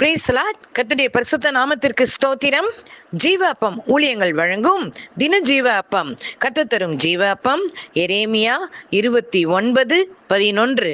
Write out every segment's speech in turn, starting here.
பிரேசலாட் கத்துடைய பரிசுத்த நாமத்திற்கு ஸ்தோத்திரம். ஜீவ அப்பம் ஊழியங்கள் வழங்கும் தின ஜீவ அப்பம் கத்து தரும் ஜீவ அப்பம் எரேமியா இருபத்தி ஒன்பது பதினொன்று.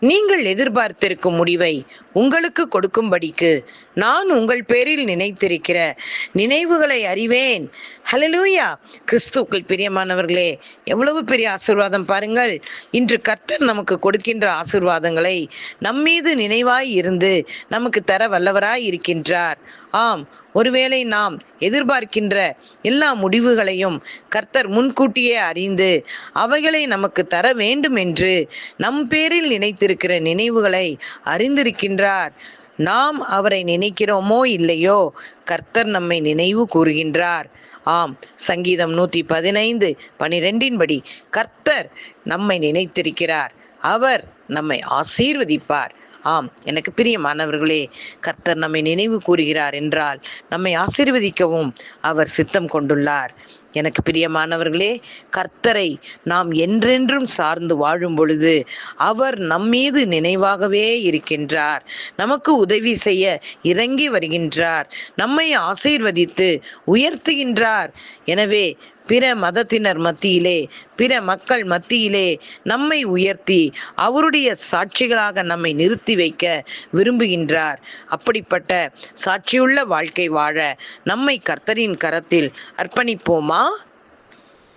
நீங்கள் எதிர்பார்த்திருக்கும் முடிவை உங்களுக்கு கொடுக்கும்படிக்கு நான் உங்கள் பேரில் நினைத்திருக்கிற நினைவுகளை அறிவேன். ஹலலூயா கிறிஸ்துக்கள் பிரியமானவர்களே எவ்வளவு பெரிய ஆசிர்வாதம் பாருங்கள். இன்று கர்த்தர் நமக்கு கொடுக்கின்ற ஆசிர்வாதங்களை நம்மீது நினைவாய் இருந்து நமக்கு தர வல்லவராய் இருக்கின்றார். ஆம் ஒருவேளை நாம் எதிர்பார்க்கின்ற எல்லா முடிவுகளையும் கர்த்தர் முன்கூட்டியே அறிந்து அவைகளை நமக்கு தர வேண்டும் என்று நம் பேரில் நினைத்திருக்கிற நினைவுகளை அறிந்திருக்கின்றார். நாம் அவரை நினைக்கிறோமோ இல்லையோ கர்த்தர் நம்மை நினைவு கூறுகின்றார். ஆம் சங்கீதம் நூற்றி பதினைந்து பனிரெண்டின்படி கர்த்தர் நம்மை நினைத்திருக்கிறார். அவர் நம்மை ஆசீர்வதிப்பார். ஆம் எனக்கு பிரியமானவர்களே கர்த்தர் நம்மை நினைவு கூறுகிறார் என்றால் நம்மை ஆசீர்வதிக்கவும் அவர் சித்தம் கொண்டுள்ளார். எனக்கு பிரியமானவர்களே கர்த்தரை நாம் என்றென்றும் சார்ந்து வாழும் பொழுது அவர் நம்மீது நினைவாகவே இருக்கின்றார். நமக்கு உதவி செய்ய இறங்கி வருகின்றார். நம்மை ஆசீர்வதித்து உயர்த்துகின்றார். எனவே பிற மதத்தினர் மத்தியிலே பிற மக்கள் மத்தியிலே நம்மை உயர்த்தி அவருடைய சாட்சிகளாக நம்மை நிறுத்தி வைக்க விரும்புகின்றார். அப்படிப்பட்ட சாட்சியுள்ள வாழ்க்கை வாழ நம்மை கர்த்தரின் கரத்தில் அர்ப்பணிப்போமா?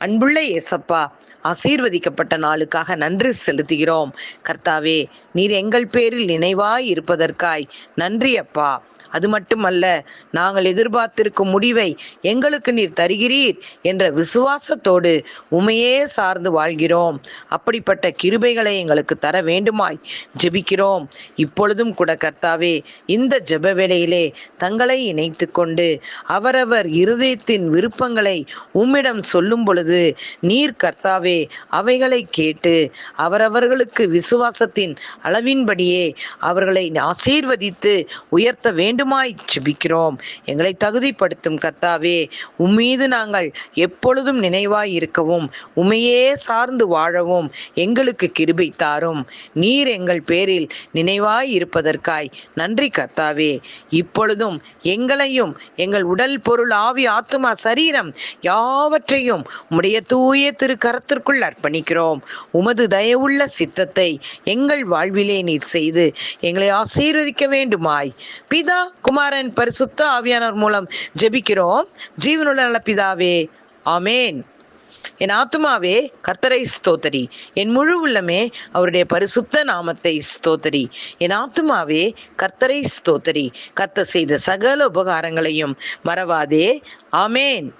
அன்புள்ள ஏசப்பா ஆசீர்வதிக்கப்பட்ட நாளுக்காக நன்றி செலுத்துகிறோம். கர்த்தாவே நீர் எங்கள் பேரில் நினைவாய் இருப்பதற்காய் நன்றி அப்பா அது மட்டுமல்ல நாங்கள் எதிர்பார்த்திருக்கும் முடிவை எங்களுக்கு நீர் தருகிறீர் என்ற விசுவாசத்தோடு உமையே சார்ந்து வாழ்கிறோம். அப்படிப்பட்ட கிருபைகளை எங்களுக்கு தர வேண்டுமாய் ஜெபிக்கிறோம். இப்பொழுதும் கூட கர்த்தாவே இந்த ஜெப வேளையிலே தங்களை இணைத்து கொண்டு அவரவர் இருதயத்தின் விருப்பங்களை உம்மிடம் சொல்லும் பொழுது நீர் கர்த்தாவே அவைகளை கேட்டு அவரவர்களுக்கு விசுவாசத்தின் அளவின்படியே அவர்களை ஆசீர்வதித்து உயர்த்த வேண்டும் வேண்டுமாய் ஜெபிக்கிறோம். எங்களை தகுதிப்படுத்தும் கர்த்தாவே உம்மீது நாங்கள் எப்பொழுதும் நினைவாய் இருக்கவும் உமையே சார்ந்து வாழவும் எங்களுக்கு கிருபை தாரும். நீர் எங்கள் பேரில் நினைவாய் இருப்பதற்காய் நன்றி கர்த்தாவே. இப்பொழுதும் எங்களையும் எங்கள் உடல் பொருள் ஆவி ஆத்துமா சரீரம் யாவற்றையும் உம்முடைய தூய திரு கரத்திற்குள் அர்ப்பணிக்கிறோம். உமது தயவுள்ள சித்தத்தை எங்கள் வாழ்விலே நீர் செய்து எங்களை ஆசீர்வதிக்க வேண்டுமாய். பிதா குமாரன் பரிசுத்த ஆவியானவர் மூலம் ஜெபிக்கிறோம். ஜீவனுள்ள நல்ல பிதாவே ஆமேன். என் ஆத்துமாவே கர்த்தரை ஸ்தோத்தரி. என் முழு உள்ளமே அவருடைய பரிசுத்த நாமத்தை ஸ்தோத்தரி. என் ஆத்துமாவே கர்த்தரை ஸ்தோத்தரி. கர்த்த செய்த சகல உபகாரங்களையும் மறவாதே. ஆமேன்.